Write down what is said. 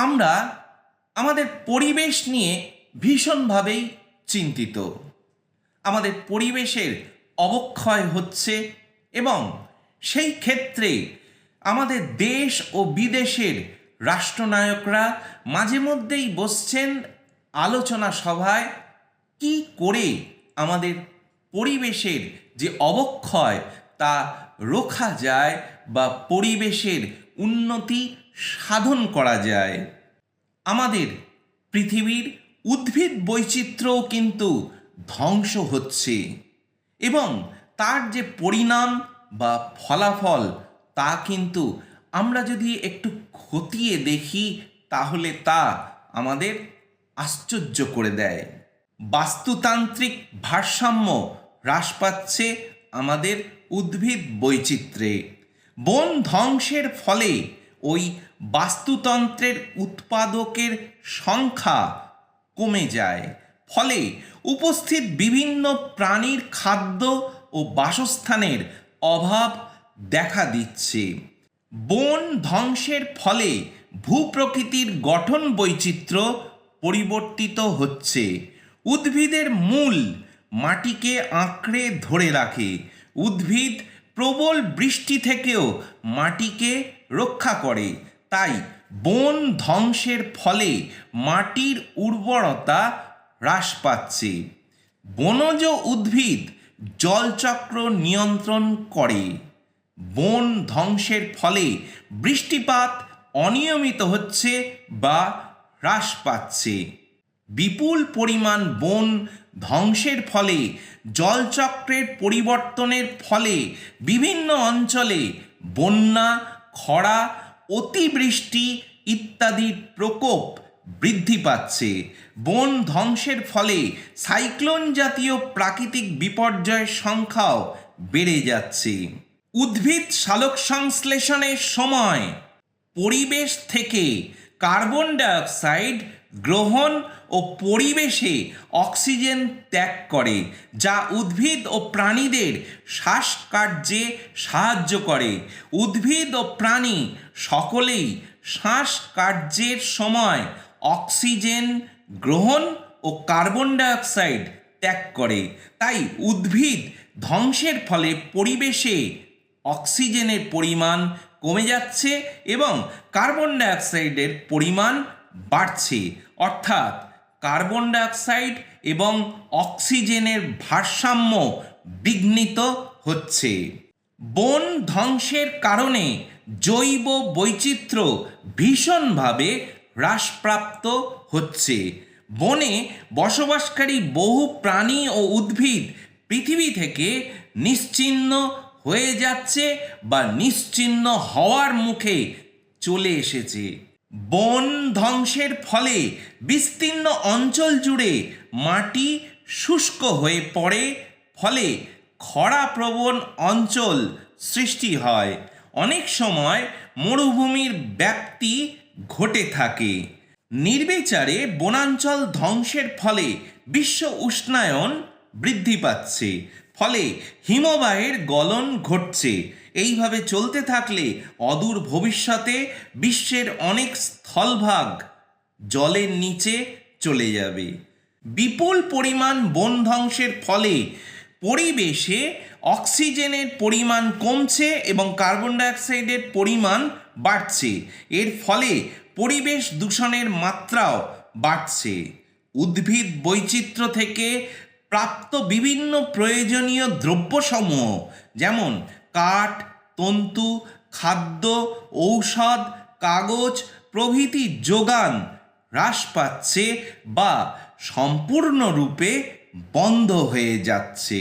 আমরা আমাদের পরিবেশ নিয়ে ভীষণভাবেই চিন্তিত। আমাদের পরিবেশের অবক্ষয় হচ্ছে এবং সেই ক্ষেত্রে আমাদের দেশ ও বিদেশের রাষ্ট্রনায়করা মাঝে মধ্যেই বসছেন আলোচনা সভায় কি করে আমাদের পরিবেশের যে অবক্ষয় তা রোখা যায় বা পরিবেশের উন্নতি সাধন করা যায়। আমাদের পৃথিবীর উদ্ভিদ বৈচিত্র্যও কিন্তু ধ্বংস হচ্ছে। এবং তার যে পরিণাম বা ফলাফল, তা কিন্তু আমরা যদি একটু খতিয়ে দেখি, তাহলে তা আমাদের আশ্চর্য করে দেয়। বাস্তুতান্ত্রিক ভারসাম্য হ্রাস পাচ্ছে আমাদের উদ্ভিদ বৈচিত্র্যে। বন ধ্বংসের ফলে ওই বাস্তুতন্ত্রের উৎপাদকের সংখ্যা কমে যায়। ফলে উপস্থিত বিভিন্ন প্রাণীর খাদ্য ও বাসস্থানের অভাব দেখা দিচ্ছে। বন ধ্বংসের ফলে ভূপ্রকৃতির গঠন বৈচিত্র্য পরিবর্তিত হচ্ছে। উদ্ভিদের মূল মাটিকে আঁকড়ে ধরে রাখে। উদ্ভিদ প্রবল বৃষ্টি থেকেও মাটিকে রক্ষা করে। তাই বন ধ্বংসের ফলে মাটির উর্বরতা হ্রাস পাচ্ছে। বনজ উদ্ভিদ জলচক্র নিয়ন্ত্রণ করে। বন ধ্বংসের ফলে বৃষ্টিপাত অনিয়মিত হচ্ছে বা হ্রাস পাচ্ছে। বিপুল পরিমাণ বন ধ্বংসের ফলে জলচক্রের পরিবর্তনের ফলে বিভিন্ন অঞ্চলে বন্যা, খরা, অতিবৃষ্টি ইত্যাদির প্রকোপ বৃদ্ধি পাচ্ছে। বন ধ্বংসের ফলে সাইক্লোন জাতীয় প্রাকৃতিক বিপর্যয়ের সংখ্যাও বেড়ে যাচ্ছে। উদ্ভিদ সালোক সংশ্লেষণের সময় পরিবেশ থেকে কার্বন ডাইঅক্সাইড গ্রহণ ও পরিবেশে অক্সিজেন ত্যাগ করে, যা উদ্ভিদ ও প্রাণীদের শ্বাসকার্যে সাহায্য করে। উদ্ভিদ ও প্রাণী সকলেই শ্বাসকার্যের সময় অক্সিজেন গ্রহণ ও কার্বন ডাইঅক্সাইড ত্যাগ করে। তাই উদ্ভিদ ধ্বংসের ফলে পরিবেশে অক্সিজেনের পরিমাণ কমে যাচ্ছে এবং কার্বন ডাইঅক্সাইডের পরিমাণ বাড়ছে। অর্থাৎ কার্বন ডাইঅক্সাইড এবং অক্সিজেনের ভারসাম্য বিঘ্নিত হচ্ছে। বন ধ্বংসের কারণে জৈব বৈচিত্র্য ভীষণভাবে হ্রাসপ্রাপ্ত হচ্ছে। বনে বসবাসকারী বহু প্রাণী ও উদ্ভিদ পৃথিবী থেকে নিশ্চিহ্ন হয়ে যাচ্ছে বা নিশ্চিহ্ন হওয়ার মুখে চলে এসেছে। বন ধ্বংসের ফলে বিস্তীর্ণ অঞ্চল জুড়ে মাটি শুষ্ক হয়ে পড়ে, ফলে খরাপ্রবণ অঞ্চল সৃষ্টি হয়। অনেক সময় মরুভূমির ব্যাপ্তি ঘটে থাকে। নির্বিচারে বনাঞ্চল ধ্বংসের ফলে বিশ্ব উষ্ণায়ন বৃদ্ধি পাচ্ছে। ফলে হিমবাহের গলন ঘটছে। এইভাবে চলতে থাকলে অদূর ভবিষ্যতে বিশ্বের অনেক স্থলভাগ জলের নিচে চলে যাবে। বিপুল পরিমাণ বন ধ্বংসের ফলে পরিবেশে অক্সিজেনের পরিমাণ কমছে এবং কার্বন ডাইঅক্সাইডের পরিমাণ বাড়ছে। এর ফলে পরিবেশ দূষণের মাত্রাও বাড়ছে। উদ্ভিদ বৈচিত্র্য থেকে প্রাপ্ত বিভিন্ন প্রয়োজনীয় দ্রব্যসমূহ, যেমন কাঠ, তন্তু, খাদ্য, ঔষধ, কাগজ, প্রভৃতি যোগান হ্রাস পাচ্ছে বা সম্পূর্ণরূপে বন্ধ হয়ে যাচ্ছে।